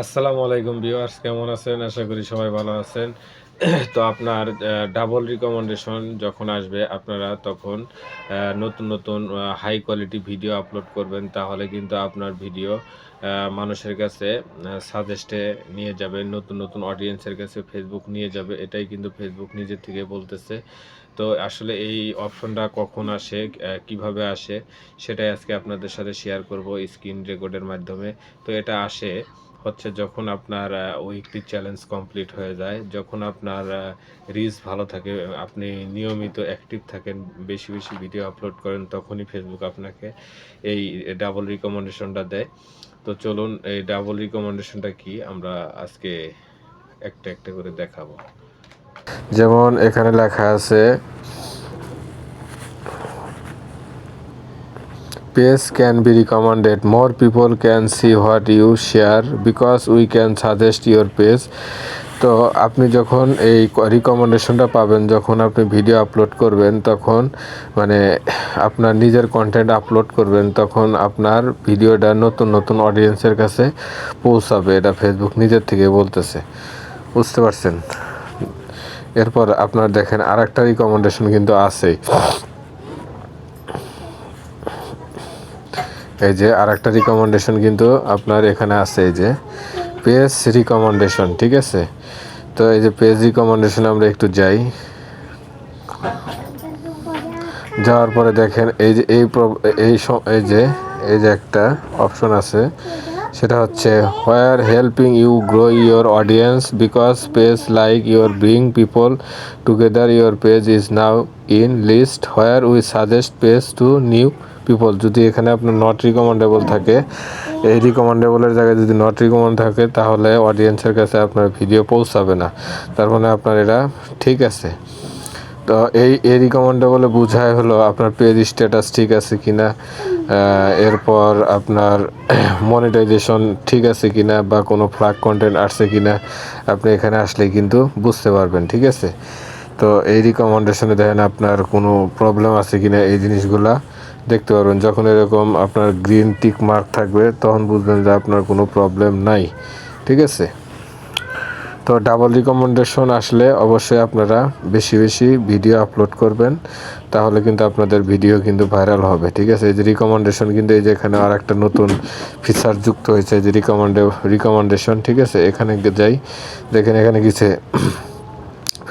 আসসালামু আলাইকুম ভিউয়ার্স, কেমন আছেন? আশা করি সবাই ভালো আছেন। তো আপনার ডাবল রিকমেন্ডেশন যখন আসবে আপনারা তখন নতুন নতুন হাই কোয়ালিটি ভিডিও আপলোড করবেন, তাহলে কিন্তু আপনার ভিডিও মানুষের কাছে সাজেস্টে নিয়ে যাবে, নতুন নতুন অডিয়েন্সের কাছে ফেসবুক নিয়ে যাবে, এটাই কিন্তু ফেসবুক নিজের থেকে বলতেছে। তো আসলে এই অপশনটা কখন আসে কীভাবে আসে, সেটাই আজকে আপনাদের সাথে শেয়ার করব স্ক্রিন রেকর্ডের মাধ্যমে। তো এটা আসে হচ্ছে যখন আপনার উইকলি চ্যালেঞ্জ কমপ্লিট হয়ে যায়, যখন আপনার রিচ ভালো থাকে, আপনি নিয়মিত অ্যাক্টিভ থাকেন, বেশি বেশি ভিডিও আপলোড করেন, তখনই ফেসবুক আপনাকে এই ডাবল রিকমেন্ডেশনটা দেয়। তো চলুন, এই ডাবল রিকমেন্ডেশনটা কি, আমরা আজকে একটা একটা করে দেখাবো। যেমন এখানে লেখা আছে page can be recommended. More people can see what you share because we can suggest your page. তো আপনি যখন এই রিকমেন্ডেশনটা পাবেন, যখন আপনি ভিডিও আপলোড করবেন, তখন মানে আপনার নিজের কন্টেন্ট আপলোড করবেন, তখন আপনার ভিডিওটা নতুন নতুন অডিয়েন্সের কাছে পৌঁছাবে। এটা ফেসবুক নিজের থেকে বলতেছে। বুঝতে পারছেন? এরপর আপনার দেখেন আর একটা রিকমেন্ডেশন কিন্তু আছেই। এই যে আর একটা রিকমেন্ডেশন কিন্তু আপনার এখানে আছে, এই যে পেজ রিকমেন্ডেশন ঠিক আছে? তো এই যে পেজ রিকমেন্ডেশন আমরা একটু যাই। যাওয়ার পরে দেখেন, এই যে, এই এই এই যে এই যে একটা অপশন আছে। সেটা হচ্ছে where helping you grow your audience because page like your bring people together your page is now in list where we suggest page to new people যদি এখানে আপনার নট রিকমেন্ডেবল থাকে, এই রিকমেন্ডেবলের জায়গায় যদি নট রিকমেন্ড থাকে, তাহলে অডিয়েন্সের কাছে আপনার ভিডিও পৌঁছাবে না। তার মানে আপনার এটা ঠিক আছে। তো এই এই রিকমেন্ডেবলে বোঝায় হলো আপনার পেজ স্ট্যাটাস ঠিক আছে কি না এরপর আপনার মনিটাইজেশন ঠিক আছে কি না বা কোনো ফ্লাগ কন্টেন্ট আসছে কি না আপনি এখানে আসলে কিন্তু বুঝতে পারবেন, ঠিক আছে? তো এই রিকমেন্ডেশনে দেখেন আপনার কোনো প্রবলেম আছে কি না এই জিনিসগুলা। দেখতে পারবেন, যখন এরকম আপনার গ্রিন টিক মার্ক থাকবে, তখন বুঝবেন যে আপনার কোনো প্রবলেম নাই। ঠিক আছে? তো ডাবল রিকমেন্ডেশন আসলে অবশ্যই আপনারা বেশি বেশি ভিডিও আপলোড করবেন, তাহলে কিন্তু আপনাদের ভিডিও কিন্তু ভাইরাল হবে। ঠিক আছে? এই যে রিকমেন্ডেশন কিন্তু এই যে এখানে আর একটা নতুন ফিচার যুক্ত হয়েছে, যে রিকমেন্ডে রিকমেন্ডেশন ঠিক আছে? এখানে যাই, দেখেন এখানে কিছু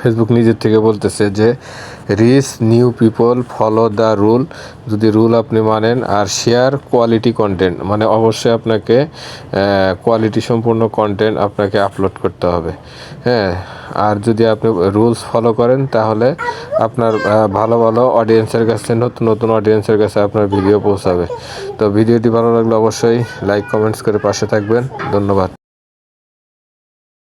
ফেসবুক নিজের থেকে বলতেছে যে reach new people follow the rule যদি রুল আপনি মানেন আর শেয়ার কোয়ালিটি কন্টেন্ট মানে অবশ্যই আপনাকে কোয়ালিটি সম্পূর্ণ কন্টেন্ট আপনাকে আপলোড করতে হবে। হ্যাঁ আর যদি আপনি রুলস ফলো করেন, তাহলে আপনার ভালো ভালো অডিয়েন্সের কাছে, নতুন নতুন অডিয়েন্সের কাছে আপনার ভিডিও পৌঁছাবে। তো ভিডিওটি ভালো লাগলে অবশ্যই লাইক কমেন্টস করে পাশে থাকবেন। ধন্যবাদ।